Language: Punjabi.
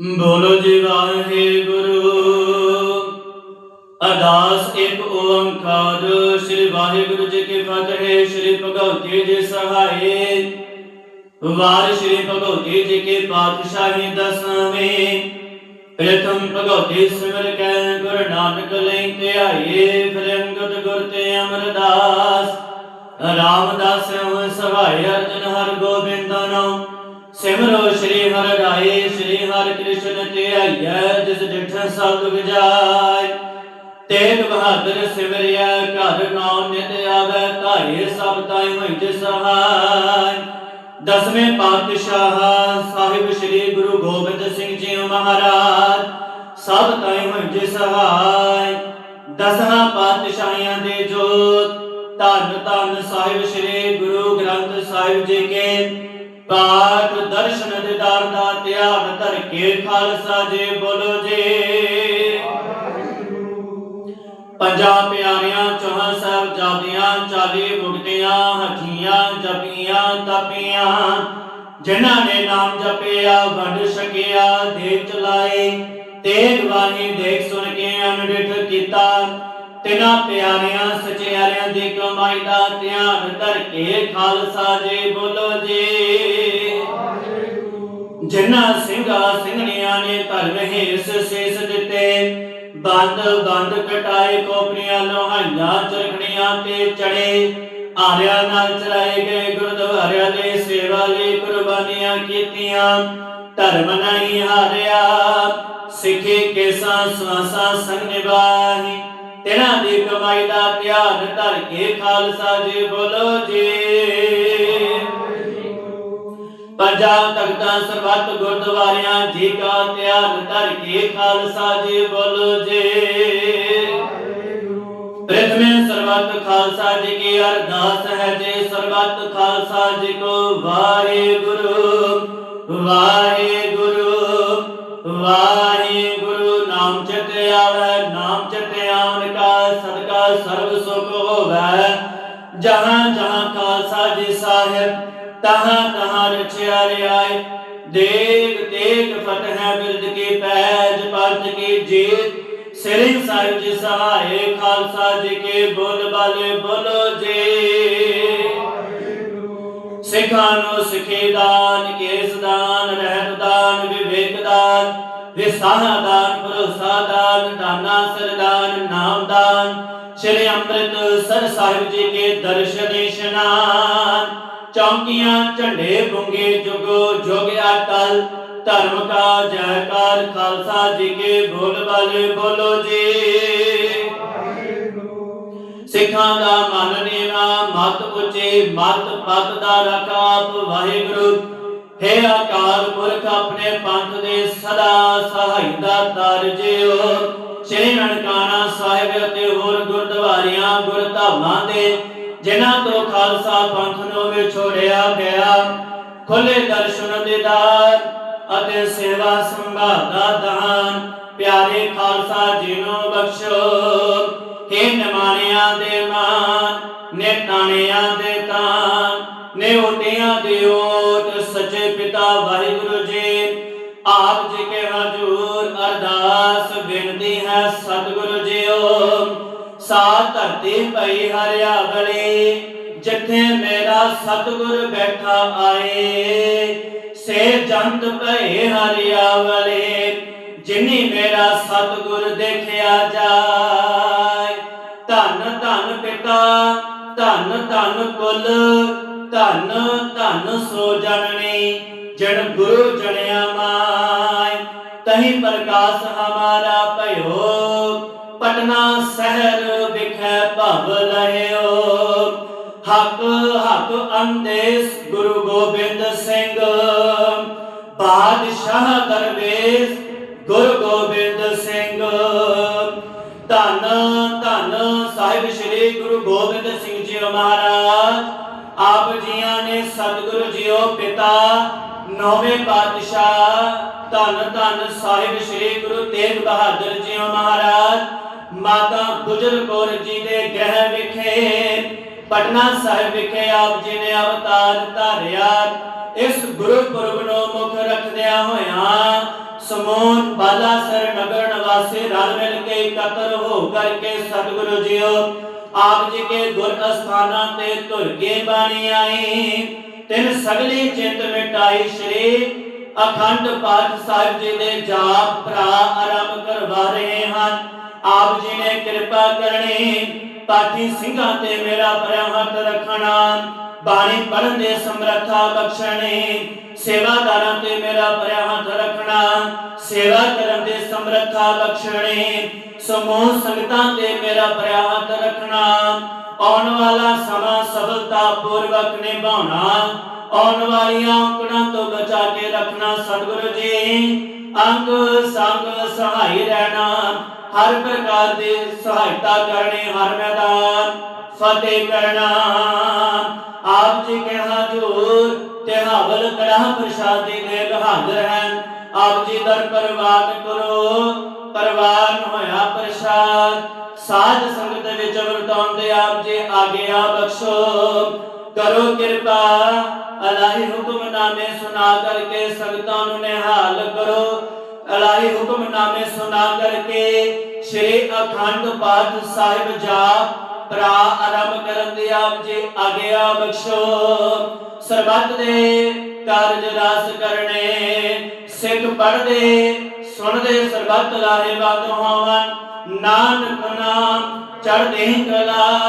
ਬੋਲੋ ਜੀ ਵਾਹਿਗੁਰੂ ਅਰਦਾਸ ਇੱਕ ਓੰਕਾਰ। ਸ੍ਰੀ ਵਾਹਿਗੁਰੂ ਜੀ ਕੀ ਫਤਿਹ, ਸ੍ਰੀ ਭਗਵਤੀ ਜੀ ਸਹਾਏ ਵਾਰ ਸ੍ਰੀ ਭਗਵਤੀ ਜੀ ਕੀ ਪਾਤਸ਼ਾਹੀ ਦਸਵੇਂ। ਪ੍ਰਥਮ ਭਗਵਤੀ ਸਿਮਰ ਕੈ ਗੁਰੂ ਨਾਨਕ ਲੈ ਧਿਆਏ ਫਿਰ ਅੰਗਦ ਗੁਰ ਤੇ ਅਮਰਦਾਸ। ਰਾਮਦਾਸ ਹਉ ਅਰਜਨ ਹਰ ਗੋਬਿੰਦ ਨਾਮ ਸਿਮਰੋ ਸ਼੍ਰੀ ਹਰਿ ਰਾਏ ਹਰਿ ਕ੍ਰਿਸ਼ਨ ਧਿਆਈਐ ਜਿਸ ਡਿਠ ਸਭ ਦੁਖ ਜਾਏ ਬਹਾਦਰ ਸਿਮਰਿਆ, ਘਰ ਨਾਮ ਨਿਤ ਆਵੈ ਧਾਏ ਸਭ ਤਾਈ ਹੋਈ ਜਿ ਸਹਾਇ। ਦਸਵੇਂ ਪਾਤਸ਼ਾਹ ਸਾਹਿਬ ਸ੍ਰੀ ਗੁਰੂ ਗੋਬਿੰਦ ਸਿੰਘ ਜੀ ਮਹਾਰਾਜ, ਸਭ ਤਾਈ ਹੋਈ ਜਿ ਸਹਾਇ। ਦਸਾਂ ਪਾਤਸ਼ਾਹਾਂ ਦੇ ਜੋਤ, ਧੰਨ ਧੰਨ ਸਾਹਿਬ ਸ੍ਰੀ ਗੁਰੂ ਗ੍ਰੰਥ ਸਾਹਿਬ ਜੀ ਕੇ, ਪਾਠ ਦਰਸ਼ਨ ਦਿਦਾਰ ਦਾ ਧਿਆਨ ਧਰ ਖਾਲਸਾ ਜੀ ਬੋਲੋ ਜੀ। ਪੰਜਾਂ ਪਿਆਰਿਆਂ, ਚੌਹਾਂ ਸਾਹਿਬ ਜਾਦੀਆਂ ਚਾਲੀ ਮੁਕਤੀਆਂ ਹੱਥੀਆਂ ਜਪੀਆਂ ਤਪੀਆਂ, ਜਿਨ੍ਹਾਂ ਨੇ ਨਾਮ ਜਪਿਆ, ਵੰਡ ਸਕਿਆ ਦੇ ਚਲਾਏ ਤੇਗ ਬਾਣੀ ਦੇਖ ਸੁਣ ਕੇ ਅਨਡਿਠ ਕੀਤਾ। ਤਿਨਾਂ ਪਿਆਰਿਆਂ, ਸਚਿਆਰਿਆਂ ਦੀ ਕਮਾਈ ਦਾ ਧਿਆਨ ਧਰ ਕੇ ਖਾਲਸਾ ਜੀ ਬੋਲੋ ਜੀ। ਜਿਨ੍ਹਾਂ ਸਿੰਘਾਂ ਸਿੰਘਣੀਆਂ ਨੇ ਧਰਮ ਹਿਰਸ ਸੀਸ ਦਿੱਤੇ, ਬੰਦ ਬੰਦ ਕਟਾਏ ਕੋਪਰੀਆਂ ਲੋਹਾਈਆਂ ਚਰਖੜੀਆਂ ਤੇ ਚੜੇ, ਆਰਿਆਂ ਨਾਲ ਚਲਾਏ ਗਏ ਗੁਰਦੁਆਰਿਆਂ ਦੇ ਸੇਵਾ ਲਈ ਕੁਰਬਾਨੀਆਂ ਕੀਤੀਆਂ, ਧਰਮ ਨਹੀਂ ਹਾਰਿਆ, ਸਿੱਖੀ ਕੇਸਾਂ ਸਵਾਸਾਂ ਸੰਗ ਨਿਭਾਹੀ ਤੇਰਾ ਦੀ ਕਮਾਈ ਦਾ ਧਿਆਨ ਧਰ ਕੇ ਖਾਲਸਾ ਜੀ ਬੋਲੋ ਜੀ। ਪੰਜਾਬ ਤਖਤਾਂ ਸਰਬੱਤ ਗੁਰਦੁਆਰਿਆਂ, ਜੀ ਕਾ ਧਿਆਨ ਧਰ ਕੇ ਖਾਲਸਾ ਜੀ ਬੋਲੋ ਜੀ। ਪ੍ਰਥਮੇ ਸਰਬੱਤ ਖਾਲਸਾ ਜੀ ਕੀ ਅਰਦਾਸ ਹੈ ਜੀ, ਸਰਬੱਤ ਖਾਲਸਾ ਜੀ ਕੋ ਵਾਹਿਗੁਰੂ ਵਾਹਿਗੁਰੂ ਵਾਹਿਗੁਰੂ। ਨਾਮ ਚਿਤ ਆਵੈ, ਨਾਮ ਚਿਤ ਆਵਨ ਕਾ ਸਦਕਾ ਸਰਬ ਸੁਖ ਹੋਵੈ। ਜਹਾਂ ਜਹਾਂ ਖਾਲਸਾ ਜੀ ਸਾਹਿਬ ਤਹਾਂ ਤਹਾਂ ਰਚਿਆ ਰਿਆਏ। ਦੇਗ ਦੇਗ ਫਤਿਹ ਬਿਰਦ ਕੀ ਪੈਜ ਪੰਜ ਕੀ ਜੀਤ। ਸ੍ਰੀ ਸਾਹਿਬ ਜੀ ਸਹਾਏ, ਖਾਲਸਾ ਜੀ ਕੇ ਬੋਲ ਬਾਲੇ ਬੋਲੋ ਜੀ। ਸਿੱਖਾਂ ਨੂੰ ਸਿੱਖੇ ਦਾਨ, ਕੇਸ ਦਾਨ, ਰਹਿਤ ਦਾਨ, ਵਿਵੇਕ ਦਾਨ। ਵਿਸਾਹ ਦਾਨ, ਭਰੋਸਾ ਦਾਨ, ਦਾਨਾ ਸਰਦਾਨ ਨਾਮ ਦਾਨ। ਸ਼੍ਰੀ ਅੰਮ੍ਰਿਤ ਸਰ ਸਾਹਿਬ ਜੀ ਕੇ ਦਰਸ਼ਨ ਇਸ਼ਨਾਨ। ਚੌਂਕੀਆਂ, ਝੰਡੇ ਬੁੰਗੇ ਜੁਗੋ ਜੁਗ ਅਟਲ। ਧਰਮ ਕਾ ਜੈਕਾਰ ਖਾਲਸਾ ਜੀ ਕੇ ਬੋਲ ਬਾਲੇ ਬੋਲੋ ਜੀ। ਸਿੱਖਾਂ ਦਾ ਮਨ ਨੀਵਾ ਮਤ ਉੱਚੇ ਮਤ ਪਤ ਦਾ ਰਖਾਪ ਵਾਹਿਗੁਰੂ। ਹੈ ਅਕਾਲ ਪੁਰਖ ਆਪਣੇ ਪੰਥ ਦੇ ਸਦਾ ਸਹਾਇਤਾ ਤਰ ਸ਼੍ਰੀ ਨਨਕਾਣਾ ਸਾਹਿਬ ਅਤੇ ਹੋਰ ਗੁਰਦੁਆਰਿਆਂ, ਗੁਰਧਾਮਾਂ ਦੇ ਜਿਨ੍ਹਾਂ ਤੋਂ ਖਾਲਸਾ ਪੰਥ ਨੂੰ ਵਿਛੋੜਿਆ ਗਿਆ ਖੁੱਲੇ ਦਰਸ਼ਨ ਦੇਦਾਰ ਅਤੇ ਸੇਵਾ ਸੰਭਾਲ ਦਾ ਦਾਨ ਪਿਆਰੇ ਖਾਲਸਾ ਜੀ ਨੂੰ ਬਖਸ਼ੋ। ਹੇ ਨਿਮਾਣਿਆਂ ਦੇ ਮਾਨ ਨੇ ਤਾਣਿਆਂ ਦੇ ਤਾਨ ਨੇ ਓਟਿਆਂ ਦੇ ਓਟ, ਸੱਚੇ ਪਿਤਾ ਵਾਹਿਗੁਰੂ ਜੀ, ਆਪ ਜੀ ਕੇ ਹਜ਼ੂਰ ਅਰਦਾਸ ਬੇਨਤੀ ਹੈ ਸਤਿਗੁਰੂ ਸਾਥ ਧਰਤੀ ਪਈ ਹਰਿਆਵਲੀ, ਜਿੱਥੇ ਮੇਰਾ ਸਤਿਗੁਰ ਬੈਠਾ ਆਏ। ਸੇ ਜੰਤ ਭਏ ਹਰਿਆਵਲੀ, ਜਿਨੀ ਮੇਰਾ ਸਤਿਗੁਰ ਦੇਖਿਆ ਜਾਏ। ਧੰਨ ਧੰਨ ਪਿਤਾ, ਧੰਨ ਧੰਨ ਕੁਲ, ਧੰਨ ਧੰਨ ਸੋ ਜਨਨੀ ਜਨ ਗੁਰੂ ਜਣਿਆ ਮਾਇ ਤਹੀਂ ਪ੍ਰਕਾਸ਼ ਹਮਾਰਾ ਭਇਓ। ਪਟਨਾ ਸ਼ਹਿਰ ਵਿਖੇ ਭਵ ਲਹਿਓ। ਹਕ ਹਕ ਅੰਦੇਸ ਗੁਰੂ ਗੋਬਿੰਦ ਸਿੰਘ। ਬਾਦਸ਼ਾਹ ਦਰਵੇਸ਼ ਗੁਰੂ ਗੋਬਿੰਦ ਸਿੰਘ। ਧੰਨ ਧੰਨ ਸਾਹਿਬ ਸ੍ਰੀ ਗੁਰੂ ਗੋਬਿੰਦ ਸਿੰਘ ਜੀ ਮਹਾਰਾਜ। ਆਪ ਜੀਆਂ ਨੇ ਸਤਿਗੁਰੂ ਜੀਓ ਪਿਤਾ, ਨੌਵੇਂ ਪਾਤਸ਼ਾਹ। ਧੰਨ ਧੰਨ ਸਾਹਿਬ ਸ੍ਰੀ ਗੁਰੂ ਤੇਗ ਬਹਾਦਰ ਜੀ ਮਹਾਰਾਜ। ਮਾਤਾ ਗੁਜਰ ਕੌਰ ਜੀ ਦੇ ਗ੍ਰਹਿ ਵਿਖੇ, ਪਟਨਾ ਸਾਹਿਬ ਵਿਖੇ ਆਪ ਜੀ ਨੇ ਅਵਤਾਰ ਧਾਰਿਆ। ਇਸ ਗੁਰੂ ਪੁਰਬ ਨੂੰ ਮੁੱਖ ਰੱਖਦਿਆਂ ਹੋਇਆਂ ਸਮੂਹ ਬਾਲਾਸਰ ਨਗਰ ਨਿਵਾਸੀ ਰਲ ਮਿਲ ਕੇ ਇਕੱਤਰ ਹੋ ਕਰਕੇ ਸਤਿਗੁਰੂ ਜੀਓ, ਆਪ ਜੀ ਕੇ ਗੁਰ ਅਸਥਾਨਾਂ ਤੇ ਧੁਰ ਕੇ ਬਾਣੀ ਆਈ। ਤਿਨ ਸਗਲੀ ਚਿੰਤ ਮਿਟਾਈ ਸ਼੍ਰੀ ਅਖੰਡ ਪਾਠ ਸਾਹਿਬ ਜੀ ਦੇ ਜਾਪ ਭਰਾ ਆਰੰਭ ਕਰਵਾ ਰਹੇ ਹਨ। ਆਪ ਜੀ ਨੇ ਕਿਰਪਾ ਕਰਨੀ ਪਾਠੀ ਸਿੰਘਾਂ ਤੇ ਮੇਰਾ ਭਰਿਆ ਹੱਥ ਰੱਖਣਾ। ਬਾਣੀ ਪੜਨ ਦੇ ਸਮਰੱਥਾ ਬਖਸ਼ਣੀ, ਸੇਵਾਦਾਰਾਂ ਤੇ ਮੇਰਾ ਭਰਿਆ ਹੱਥ ਰੱਖਣਾ। ਸੇਵਾ ਕਰਨ ਦੇ ਸਮਰੱਥਾ ਬਖਸ਼ਣੀ, ਸਮੂਹ ਸੰਗਤਾਂ ਤੇ ਮੇਰਾ ਭਰਿਆ ਹੱਥ ਰੱਖਣਾ। ਆਉਣ ਵਾਲਾ ਸਮਾਂ ਸਫਲਤਾ ਪੂਰਵਕ ਨਿਭਾਉਣਾ। ਆਉਣ ਵਾਲੀਆਂ ਔਕੜਾਂ ਤੋਂ ਬਚਾ ਕੇ ਰੱਖਣਾ ਸਤਿਗੁਰੂ ਜੀ। ਅੰਗ ਸੰਗ ਸਹਾਈ ਰਹਿਣਾ। ਹਰ ਪ੍ਰਕਾਰ ਦੀ ਸਹਾਇਤਾ ਕਰਨੀ ਹਰ ਮੈਦਾਨ ਫਤਿਹ ਕਰਨਾ। ਆਪ ਜੀ ਕੇ ਹਜ਼ੂਰ ਤੇ ਹਵਲ ਕੜਾ ਪ੍ਰਸ਼ਾਦੀ ਦੇ ਹਾਜ਼ਰ ਹੈ ਆਪ ਜੀ ਦਰ ਪਰਵਾਨ ਕਰੋ ਪਰਵਾਨ ਹੋਇਆ ਪ੍ਰਸ਼ਾਦ। ਸਾਧ ਸੰਗਤ ਵਿੱਚ ਵਰਤਾਉਂਦੇ ਆਪ ਜੀ ਆਗਿਆ ਬਖਸ਼ੋ। ਕਰੋ ਕਿਰਪਾ, ਅਲਾਹੀ ਹੁਕਮਨਾਮੇ ਸੁਣਾ ਕਰਕੇ ਸੰਗਤਾਂ ਨੂੰ ਨਿਹਾਲ ਕਰੋ। ਅਲਾਹੀ ਹੁਕਮਨਾਮੇ ਸੁਣਾ ਕਰਕੇ ਸ਼੍ਰੀ ਅਖੰਡ ਪਾਠ ਸਾਹਿਬ ਜਾਪ ਪ੍ਰਾ ਆਰੰਭ ਕਰਨ ਦੀ ਆਪ ਜੀ ਆਗਿਆ ਬਖਸ਼ੋ। ਸਰਬੱਤ ਦੇ ਕਾਰਜ ਰਾਸ ਕਰਨੇ, ਸਿੱਖ ਪੜਦੇ ਸੁਣਦੇ ਸਰਬੱਤ ਲਾਹੇਵੰਦ ਹੋਵਨ। ਨਾਨਕ ਨਾਮ ਚੜ੍ਹਦੇ ਕਲਾ